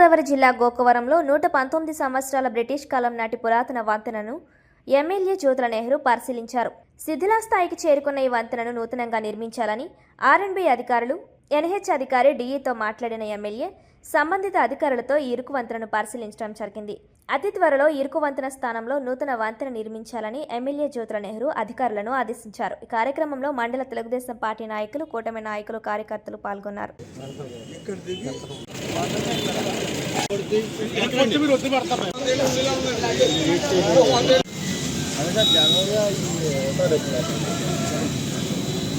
గోదావరి జిల్లా గోకవరంలో నూట పంతొమ్మిది సంవత్సరాల బ్రిటిష్ కాలం నాటి పురాతన వంతెనను ఎమ్మెల్యే జ్యోతుల నెహ్రూ పరిశీలించారు. శిథిలా స్థాయికి చేరుకున్న ఈ వంతెనను నూతనంగా నిర్మించాలని ఆర్ఎండ్బి అధికారులు ఎన్హెచ్ అధికారి డిఈతో మాట్లాడిన ఎమ్మెల్యే సంబంధిత అధికారులతో ఇరుకు వంతెనను పరిశీలించడం జరిగింది. అతి త్వరలో ఇరుకు వంతెన స్థానంలో నూతన వంతెన నిర్మించాలని ఎమ్మెల్యే జ్యోతుల నెహ్రూ అధికారులను ఆదేశించారు. ఈ కార్యక్రమంలో మండల తెలుగుదేశం పార్టీ నాయకులు కూటమి నాయకులు కార్యకర్తలు పాల్గొన్నారు.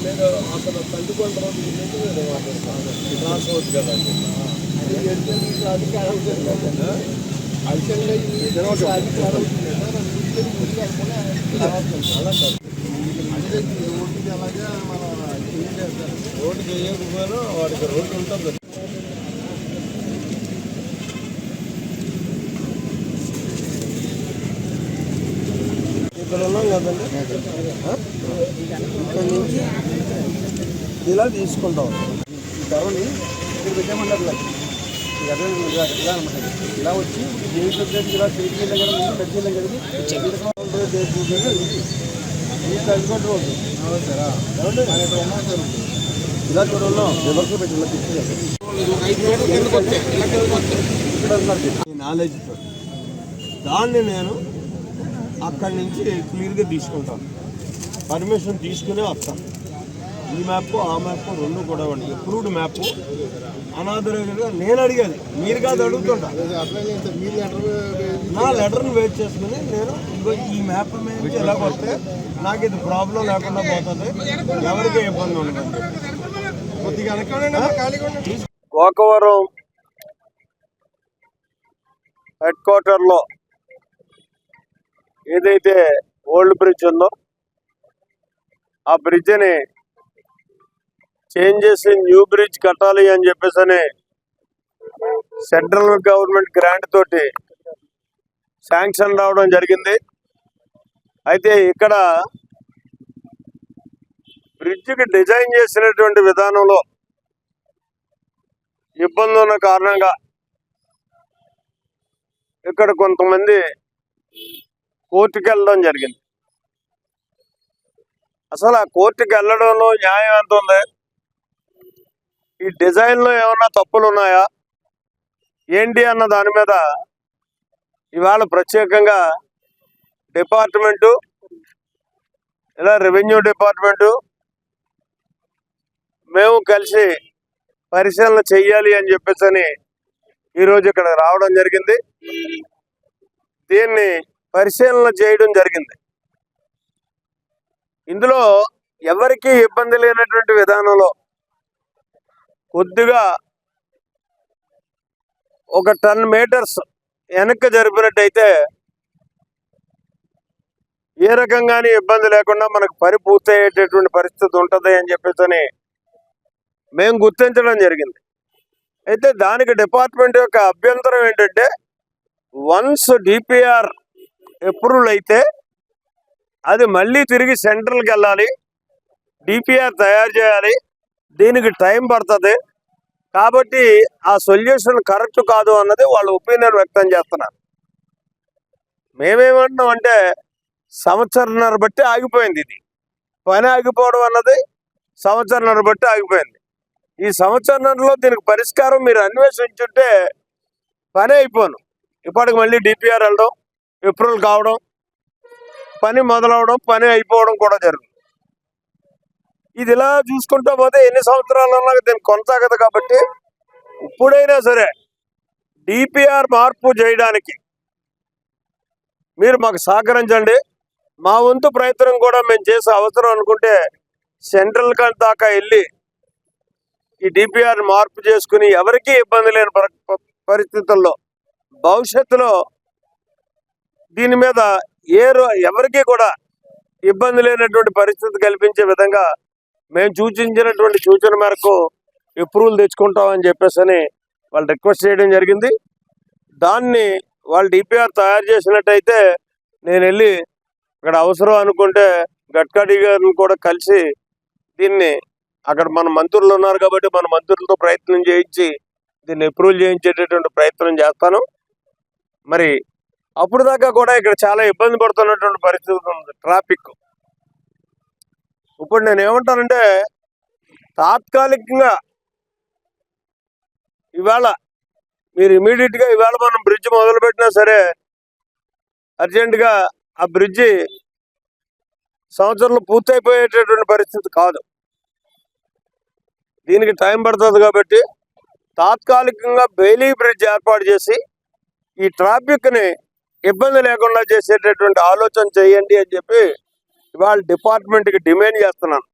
నేను అక్కడ పండుకొండ ట్రాన్స్పోర్ట్ కదా అధికారం అడిషనల్గా అధికారం అలా కాదు అంటే రోడ్డుకి అలాగే మన రోడ్డు చేయకపోయినా వాడికి రోడ్డు ఉంటుంది ఇక్కడ ఉన్నాం కదండి ఇక్కడ నుంచి ఇలా తీసుకుంటాం. ధరని ఇక్కడ పెట్టామన్నారు ఇలా ఈ ఇలా ఇలా ఇలా వచ్చి జేబీ ఇలా చేతి దగ్గర ముందు పెద్ద దగ్గరికి ఈ కలిసిపోటు ఇలా చూడంలో రివర్స్ పెట్టి నాలెడ్జ్ దాన్ని నేను అక్కడి నుంచి క్లియర్గా తీసుకుంటాను. పర్మిషన్ తీసుకునే వస్తాను. ఈ మ్యాప్ ఆ మ్యాప్ రెండు కూడా ఉండి అప్రూవ్డ్ మ్యాప్ అనాథరైజ్గా నేను అడిగేది మీరు కాదు అడుగుతుంటా. నా లెటర్ని వెయిట్ చేసుకుని నేను ఇంకో ఈ మ్యాప్ మీద ఎలా వస్తే నాకు ఇది ప్రాబ్లం లేకుండా పోతుంది. ఎవరికి ఇబ్బంది ఉండదు. కొద్దిగా గోకవరం హెడ్ క్వార్టర్లో ఏదైతే ఓల్డ్ బ్రిడ్జ్ ఉందో ఆ బ్రిడ్జ్ని చేంజ్ చేసి న్యూ బ్రిడ్జ్ కట్టాలి అని చెప్పేసి అని సెంట్రల్ గవర్నమెంట్ గ్రాంట్ తోటి శాంక్షన్ రావడం జరిగింది. అయితే ఇక్కడ బ్రిడ్జికి డిజైన్ చేసినటువంటి విధానంలో ఇబ్బంది ఉన్న కారణంగా ఇక్కడ కొంతమంది కోర్టుకు వెళ్ళడం జరిగింది. అసలు ఆ కోర్టుకి వెళ్ళడంలో న్యాయం ఎంత ఉంది ఈ డిజైన్లో ఏమన్నా తప్పులు ఉన్నాయా? ఏంటి అన్న దాని మీద ఇవాళ ప్రత్యేకంగా డిపార్ట్మెంటు ఇలా రెవెన్యూ డిపార్ట్మెంటు మేము కలిసి పరిశీలన చెయ్యాలి అని చెప్పేసి అని ఈరోజు ఇక్కడ రావడం జరిగింది. దీన్ని పరిశీలన చేయడం జరిగింది. ఇందులో ఎవరికీ ఇబ్బంది లేనటువంటి విధానంలో కొద్దిగా ఒక టెన్ మీటర్స్ వెనక్కి జరిపినట్టయితే ఏ రకంగానే ఇబ్బంది లేకుండా మనకు పని పూర్తయ్యేటటువంటి పరిస్థితి ఉంటుంది అని చెప్పేసి మేము గుర్తించడం జరిగింది. అయితే దానికి డిపార్ట్మెంట్ యొక్క అభ్యంతరం ఏంటంటే వన్స్ డిపిఆర్ అప్రూవల్ అయితే అది మళ్ళీ తిరిగి సెంట్రల్కి వెళ్ళాలి డిపిఆర్ తయారు చేయాలి దీనికి టైం పడుతుంది. కాబట్టి ఆ సొల్యూషన్ కరెక్ట్ కాదు అన్నది వాళ్ళ ఒపీనియన్ వ్యక్తం చేస్తున్నారు. మేమేమంటున్నాం అంటే సంవత్సరంన్నర బట్టి ఆగిపోయింది ఇది. పని ఆగిపోవడం అన్నది సంవత్సరంన్నర బట్టి ఆగిపోయింది. ఈ సంవత్సరంలో దీనికి పరిష్కారం మీరు అన్వేషించుంటే పని అయిపోను. ఇప్పటికి మళ్ళీ డిపిఆర్ వెళ్ళడం ఏప్రిల్ కావడం పని మొదలవడం పని అయిపోవడం కూడా జరుగుతుంది. ఇది ఇలా చూసుకుంటా పోతే ఎన్ని సంవత్సరాలన్నా దీన్ని కొనసాగదు కాబట్టి ఇప్పుడైనా సరే డిపిఆర్ మార్పు చేయడానికి మీరు మాకు సహకరించండి. మా వంతు ప్రయత్నం కూడా మేము చేసే అవసరం అనుకుంటే సెంట్రల్ దాకా వెళ్ళి ఈ డిపిఆర్ మార్పు చేసుకుని ఎవరికీ ఇబ్బంది లేని పరి- పరిస్థితుల్లో భవిష్యత్తులో దీని మీద ఏ రో ఎవరికీ కూడా ఇబ్బంది లేనటువంటి పరిస్థితి కల్పించే విధంగా మేము సూచించినటువంటి సూచన మేరకు అప్రూవల్ తెచ్చుకుంటామని చెప్పేసి అని వాళ్ళు రిక్వెస్ట్ చేయడం జరిగింది. దాన్ని వాళ్ళు డిపిఆర్ తయారు చేసినట్టయితే నేను వెళ్ళి అక్కడ అవసరం అనుకుంటే గడ్కరీ గారిని కూడా కలిసి దీన్ని అక్కడ మన మంత్రులు ఉన్నారు కాబట్టి మన మంత్రులతో ప్రయత్నం చేయించి దీన్ని అప్రూవల్ చేయించేటటువంటి ప్రయత్నం చేస్తాను. మరి అప్పుడు దాకా కూడా ఇక్కడ చాలా ఇబ్బంది పడుతున్నటువంటి పరిస్థితి ఉంది. ట్రాఫిక్ ఇప్పుడు నేను ఏమంటానంటే తాత్కాలికంగా ఇవాళ మీరు ఇమీడియట్గా ఇవాళ మనం బ్రిడ్జ్ మొదలు పెట్టినా సరే అర్జెంటుగా ఆ బ్రిడ్జి సంవత్సరంలో పూర్తయిపోయేటటువంటి పరిస్థితి కాదు. దీనికి టైం పడుతుంది కాబట్టి తాత్కాలికంగా బెయిలీ బ్రిడ్జ్ ఏర్పాటు చేసి ఈ ట్రాఫిక్ని ఇబ్బంది లేకుండా చేసేటటువంటి ఆలోచన చేయండి అని చెప్పి ఇవాళ డిపార్ట్మెంట్కి డిమాండ్ చేస్తున్నాను.